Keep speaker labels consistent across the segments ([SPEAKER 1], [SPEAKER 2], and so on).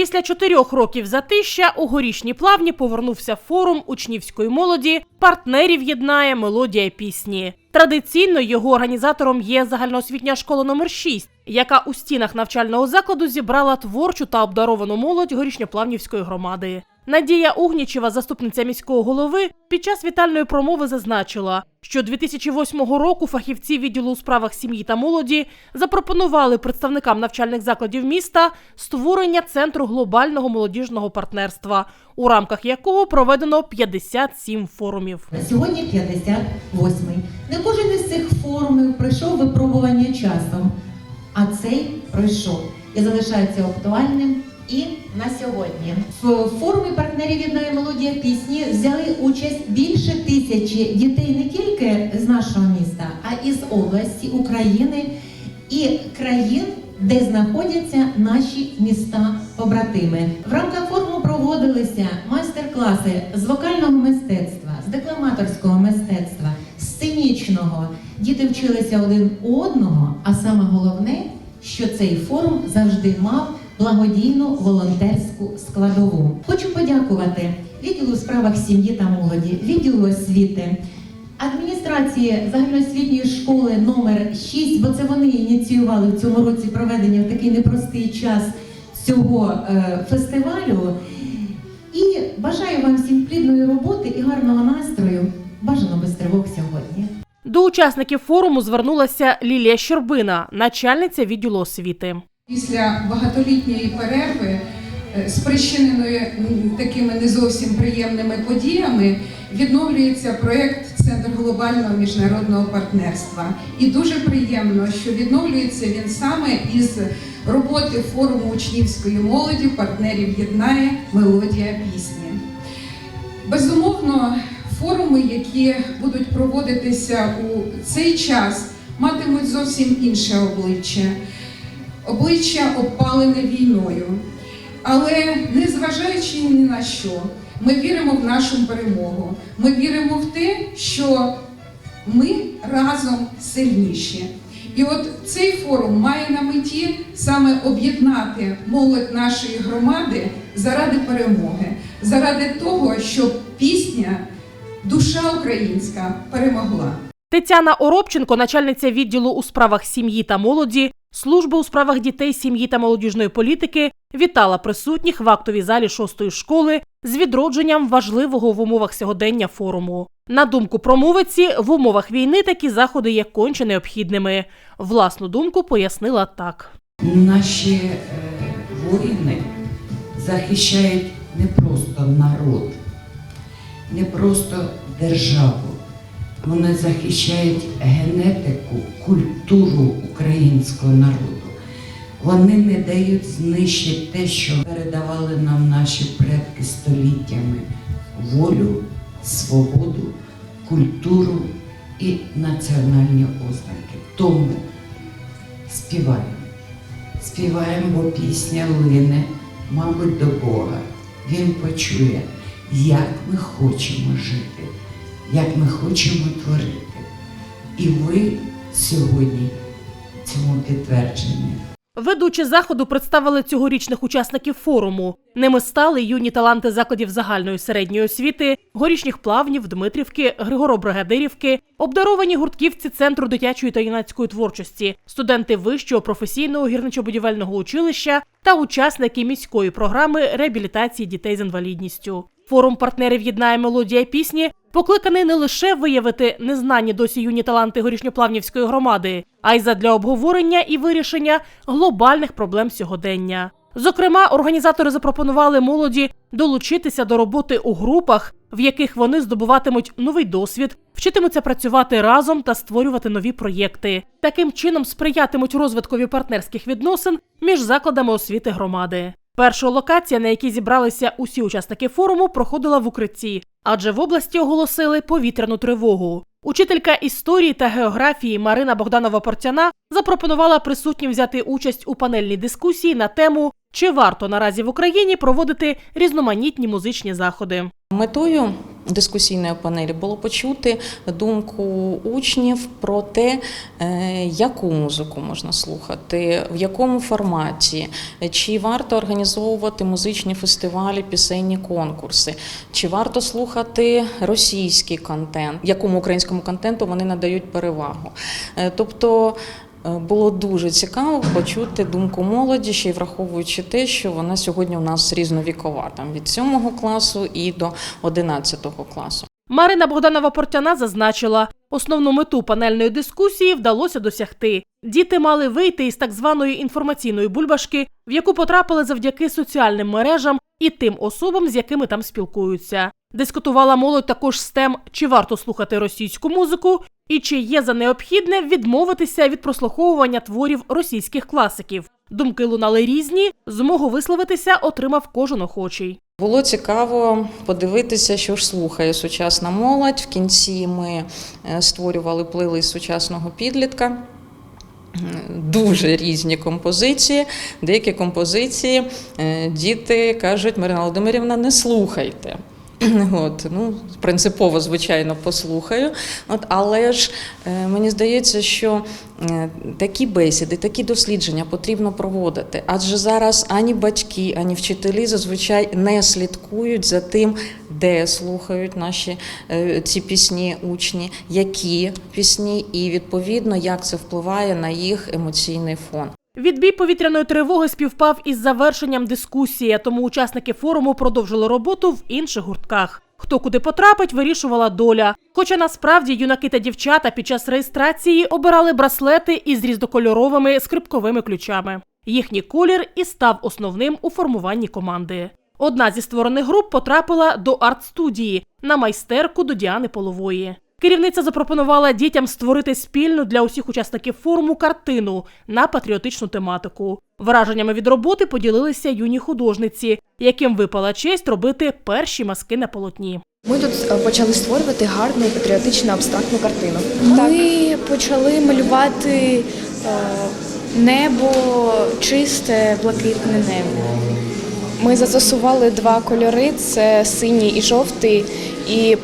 [SPEAKER 1] Після чотирьох років затища у горішній плавні повернувся форум учнівської молоді партнерів єднає мелодія пісні. Традиційно його організатором є загальноосвітня школа номер 6 яка у стінах навчального закладу зібрала творчу та обдаровану молодь горішньоплавнівської громади. Надія Угнічева, заступниця міського голови, під час вітальної промови зазначила, що 2008 року фахівці відділу у справах сім'ї та молоді запропонували представникам навчальних закладів міста створення центру глобального молодіжного партнерства, у рамках якого проведено 57 форумів.
[SPEAKER 2] Сьогодні 58-й. Не кожен із цих форумів пройшов випробування часом, а цей пройшов і залишається актуальним і на сьогодні. В форумі партнерів єдної мелодія пісні взяли участь більше тисячі дітей не тільки з нашого міста, а і з області України і країн, де знаходяться наші міста-побратими. В рамках форуму проводилися майстер-класи з вокального мистецтва, з декламаторського мистецтва, сценічного. Діти вчилися один у одного, а саме головне, що цей форум завжди мав благодійну волонтерську складову. Хочу подякувати відділу у справах сім'ї та молоді, відділу освіти. Адміністрації загальноосвітньої школи номер 6, бо це вони ініціювали в цьому році проведення в такий непростий час цього е, фестивалю. І бажаю вам всім плідної роботи і гарного настрою. Бажано без тривог сьогодні.
[SPEAKER 1] До учасників форуму звернулася Лілія Щербина, начальниця відділу освіти.
[SPEAKER 3] Після багатолітньої перерви, е, спричиненої такими не зовсім приємними подіями, відновлюється проєкт Центр глобального міжнародного партнерства. І дуже приємно, що відновлюється він саме із роботи форуму учнівської молоді партнерів єднає мелодія пісні. Безумовно, форуми, які будуть проводитися у цей час, матимуть зовсім інше обличчя обличчя обпалене війною. Але незважаючи ні на що, ми віримо в нашу перемогу. Ми віримо в те, що ми разом сильніші. І от цей форум має на меті саме об'єднати молодь нашої громади заради перемоги, заради того, щоб пісня, душа українська перемогла.
[SPEAKER 1] Тетяна Оробченко, начальниця відділу у справах сім'ї та молоді, служби у справах дітей, сім'ї та молодіжної політики, вітала присутніх в актовій залі шостої школи з відродженням важливого в умовах сьогодення форуму. На думку промовиці, в умовах війни такі заходи є конче необхідними. Власну думку пояснила так.
[SPEAKER 4] Наші е, воїни захищають не просто народ, не просто державу. Вони захищають генетику, культуру українського народу. Вони не дають знищити те, що передавали нам наші предки століттями волю, свободу, культуру і національні ознаки. Тому співаємо. Співаємо, бо пісня лине, мабуть, до Бога. Він почує, як ми хочемо жити, як ми хочемо творити. І ви сьогодні цьому підтвердження.
[SPEAKER 1] Ведучі заходу представили цьогорічних учасників форуму. Ними стали юні таланти закладів загальної середньої освіти, горішніх плавнів, Дмитрівки, Григоро-Бригадирівки, обдаровані гуртківці центру дитячої та юнацької творчості, студенти вищого професійного гірничо-будівельного училища та учасники міської програми реабілітації дітей з інвалідністю. Форум партнерів єднає мелодія пісні покликаний не лише виявити незнані досі юні таланти горішньоплавнівської громади, а й задля обговорення і вирішення глобальних проблем сьогодення. Зокрема, організатори запропонували молоді долучитися до роботи у групах, в яких вони здобуватимуть новий досвід, вчитимуться працювати разом та створювати нові проєкти. Таким чином сприятимуть розвиткові партнерських відносин між закладами освіти громади. Перша локація, на якій зібралися усі учасники форуму, проходила в укритті, адже в області оголосили повітряну тривогу. Учителька історії та географії Марина Богданова Портяна запропонувала присутнім взяти участь у панельній дискусії на тему чи варто наразі в Україні проводити різноманітні музичні заходи.
[SPEAKER 5] Метою дискусійної панелі було почути думку учнів про те, е, яку музику можна слухати, в якому форматі, чи варто організовувати музичні фестивалі, пісенні конкурси, чи варто слухати російський контент, якому українському контенту вони надають перевагу. Е, Тобто Було дуже цікаво почути думку молоді, ще й враховуючи те, що вона сьогодні у нас різновікова, там від 7 класу і до 11 класу.
[SPEAKER 1] Марина Богданова Портяна зазначила, основну мету панельної дискусії вдалося досягти. Діти мали вийти із так званої інформаційної бульбашки, в яку потрапили завдяки соціальним мережам і тим особам, з якими там спілкуються. Дискутувала молодь також з тем, чи варто слухати російську музику, і чи є за необхідне відмовитися від прослуховування творів російських класиків. Думки лунали різні, змогу висловитися отримав кожен охочий.
[SPEAKER 5] Було цікаво подивитися, що ж слухає сучасна молодь. В кінці ми е, створювали плейлист сучасного підлітка. Дуже різні композиції. Деякі композиції е, діти кажуть, Марина Володимирівна, не слухайте. От, ну, принципово, звичайно, послухаю. От, але ж е, мені здається, що е, такі бесіди, такі дослідження потрібно проводити. Адже зараз ані батьки, ані вчителі зазвичай не слідкують за тим, де слухають наші е, ці пісні учні, які пісні, і відповідно як це впливає на їх емоційний фон.
[SPEAKER 1] Відбій повітряної тривоги співпав із завершенням дискусії, тому учасники форуму продовжили роботу в інших гуртках. Хто куди потрапить, вирішувала доля. Хоча насправді юнаки та дівчата під час реєстрації обирали браслети із різнокольоровими скрипковими ключами. Їхній колір і став основним у формуванні команди. Одна зі створених груп потрапила до арт-студії на майстерку до Діани Полової. Керівниця запропонувала дітям створити спільну для усіх учасників форуму картину на патріотичну тематику. Враженнями від роботи поділилися юні художниці, яким випала честь робити перші маски на полотні.
[SPEAKER 6] Ми тут е, почали створювати гарну патріотичну абстрактну картину. Ми почали малювати е, небо, чисте, блакитне небо. Ми застосували два кольори: це синій і жовтий, і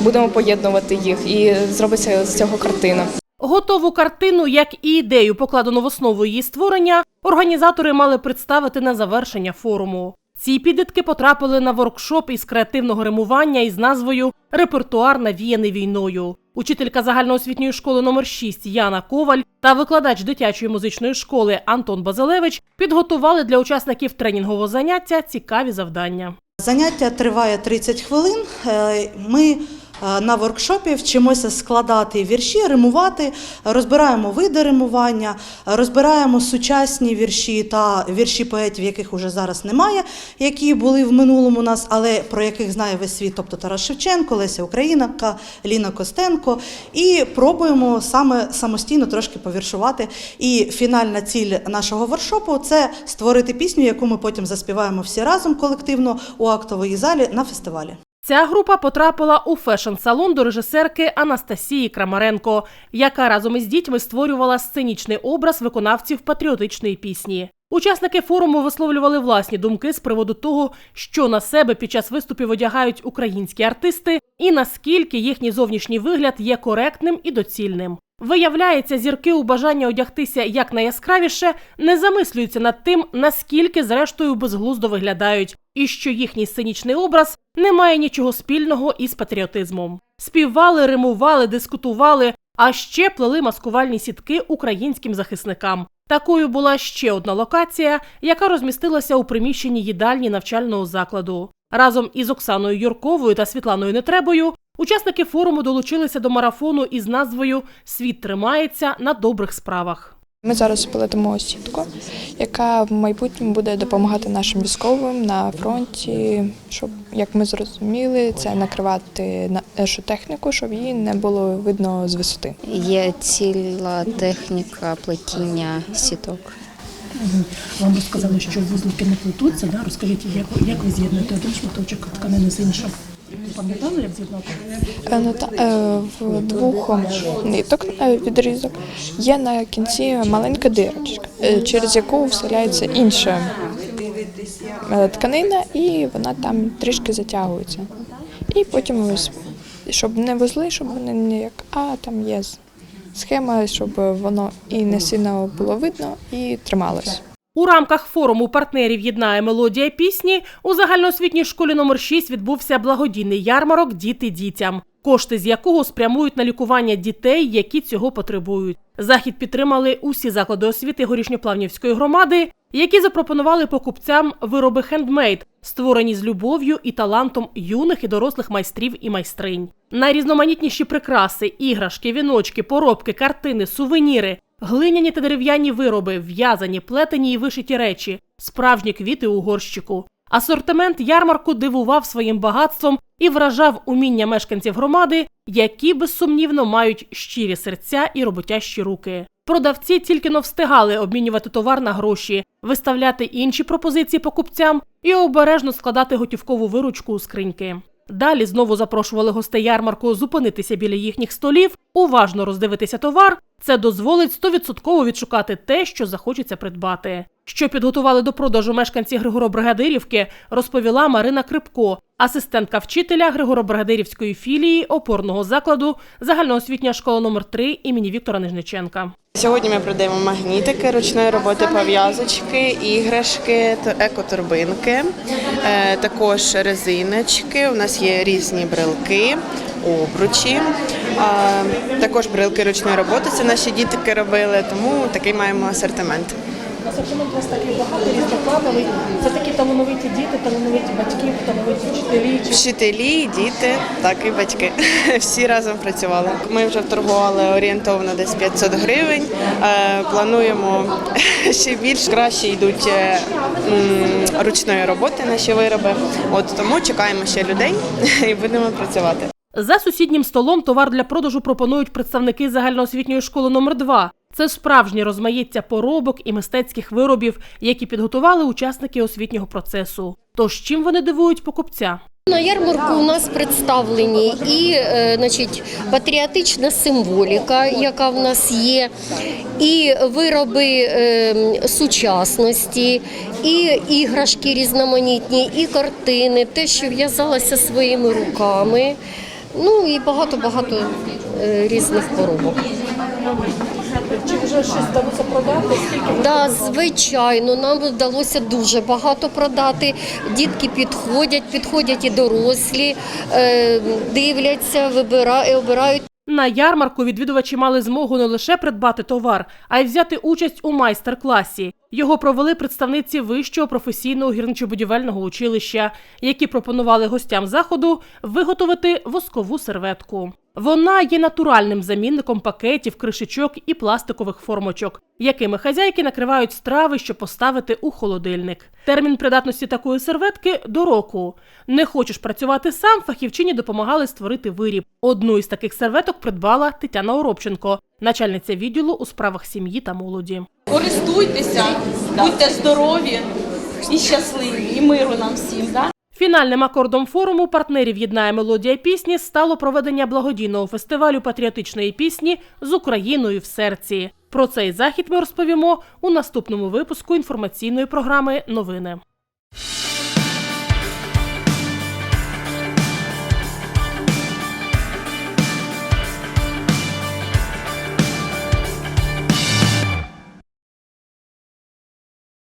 [SPEAKER 6] будемо поєднувати їх. І зробиться з цього картина.
[SPEAKER 1] Готову картину, як і ідею, покладену в основу її створення, організатори мали представити на завершення форуму. Ці підлітки потрапили на воркшоп із креативного римування із назвою Репертуар навіяний війною. Учителька загальноосвітньої школи номер 6 Яна Коваль та викладач дитячої музичної школи Антон Базилевич підготували для учасників тренінгового заняття цікаві завдання.
[SPEAKER 7] Заняття триває 30 хвилин. Е, Ми на воркшопі вчимося складати вірші, римувати, розбираємо види римування, розбираємо сучасні вірші та вірші поетів, яких уже зараз немає, які були в минулому нас, але про яких знає весь світ, тобто Тарас Шевченко, Леся Українка, Ліна Костенко. І пробуємо саме самостійно трошки повіршувати. І фінальна ціль нашого воркшопу це створити пісню, яку ми потім заспіваємо всі разом колективно у актовій залі на фестивалі.
[SPEAKER 1] Ця група потрапила у фешн-салон до режисерки Анастасії Крамаренко, яка разом із дітьми створювала сценічний образ виконавців патріотичної пісні. Учасники форуму висловлювали власні думки з приводу того, що на себе під час виступів одягають українські артисти, і наскільки їхній зовнішній вигляд є коректним і доцільним. Виявляється, зірки у бажанні одягтися якнайяскравіше не замислюються над тим, наскільки зрештою безглуздо виглядають, і що їхній сценічний образ не має нічого спільного із патріотизмом. Співали, римували, дискутували, а ще плели маскувальні сітки українським захисникам. Такою була ще одна локація, яка розмістилася у приміщенні їдальні навчального закладу. Разом із Оксаною Юрковою та Світланою Нетребою учасники форуму долучилися до марафону із назвою Світ тримається на добрих справах.
[SPEAKER 8] Ми зараз плетемо сітку, яка в майбутньому буде допомагати нашим військовим на фронті, щоб, як ми зрозуміли, це накривати нашу техніку, щоб її не було видно з висоти.
[SPEAKER 9] Є ціла техніка плетіння сіток.
[SPEAKER 10] Вам розказали, що вузлики не плетуться, да? Розкажіть, як, як ви з'єднуєте один шматочок тканини з іншим?
[SPEAKER 8] Е, Ну, е, в двох ниток е, відрізок є на кінці маленька дирочка, через яку вселяється інша тканина, і вона там трішки затягується. І потім щоб не вузли, щоб вони не як, а там є схема, щоб воно і не сильно було видно, і трималось.
[SPEAKER 1] У рамках форуму партнерів єднає мелодія пісні у загальноосвітній школі номер 6 відбувся благодійний ярмарок Діти дітям, кошти з якого спрямують на лікування дітей, які цього потребують. Захід підтримали усі заклади освіти горішньоплавнівської громади, які запропонували покупцям вироби хендмейд, створені з любов'ю і талантом юних і дорослих майстрів і майстринь. Найрізноманітніші прикраси, іграшки, віночки, поробки, картини, сувеніри, глиняні та дерев'яні вироби, в'язані, плетені і вишиті речі, справжні квіти у горщику. Асортимент ярмарку дивував своїм багатством і вражав уміння мешканців громади, які безсумнівно мають щирі серця і роботящі руки. Продавці тільки но встигали обмінювати товар на гроші, виставляти інші пропозиції покупцям і обережно складати готівкову виручку у скриньки. Далі знову запрошували гостей ярмарку зупинитися біля їхніх столів, уважно роздивитися товар. Це дозволить 100% відшукати те, що захочеться придбати. Що підготували до продажу мешканці Григоробригадирівки, розповіла Марина Крипко, асистентка вчителя Григоробригадирівської філії опорного закладу загальноосвітня школа номер 3 імені Віктора Нижниченка.
[SPEAKER 11] Сьогодні ми продаємо магнітики, ручної роботи пов'язочки, іграшки, екотурбинки, е, також резиночки. У нас є різні брелки, обручі, також брелки ручної роботи. Це наші дітки робили, тому такий маємо асортимент.
[SPEAKER 10] Асортимент у вас такий багато різноплановий. Це такі талановиті діти, талановиті батьки, талановиті вчителі. Чи
[SPEAKER 11] Вчителі, діти, так і батьки. Всі разом працювали. Ми вже торгували орієнтовно десь 500 гривень. Е, Плануємо ще більш краще йдуть е, ручної роботи наші вироби. От тому чекаємо ще людей і будемо працювати.
[SPEAKER 1] За сусіднім столом товар для продажу пропонують представники загальноосвітньої школи номер 2 Це справжнє розмаїття поробок і мистецьких виробів, які підготували учасники освітнього процесу. Тож чим вони дивують покупця?
[SPEAKER 12] На ярмарку у нас представлені і е, значить, патріотична символіка, яка в нас є, і вироби е, сучасності, і іграшки різноманітні, і картини, те, що в'язалося своїми руками. Ну і багато-багато е, різних поробок.
[SPEAKER 10] чи вже щось вдалося продати? Скільки
[SPEAKER 12] Да, звичайно, нам вдалося дуже багато продати. Дітки підходять, підходять і дорослі, е, дивляться, вибирають, обирають.
[SPEAKER 1] На ярмарку відвідувачі мали змогу не лише придбати товар, а й взяти участь у майстер-класі. Його провели представниці вищого професійного гірничо-будівельного училища, які пропонували гостям заходу виготовити воскову серветку. Вона є натуральним замінником пакетів, кришечок і пластикових формочок, якими хазяйки накривають страви, щоб поставити у холодильник. Термін придатності такої серветки до року. Не хочеш працювати сам, фахівчині допомагали створити виріб. Одну із таких серветок придбала Тетяна Оробченко, начальниця відділу у справах сім'ї та молоді.
[SPEAKER 13] Користуйтеся, будьте здорові і щасливі, і миру нам всім. Да?
[SPEAKER 1] Фінальним акордом форуму партнерів єднає мелодія пісні стало проведення благодійного фестивалю патріотичної пісні з Україною в серці. Про цей захід ми розповімо у наступному випуску інформаційної програми Новини.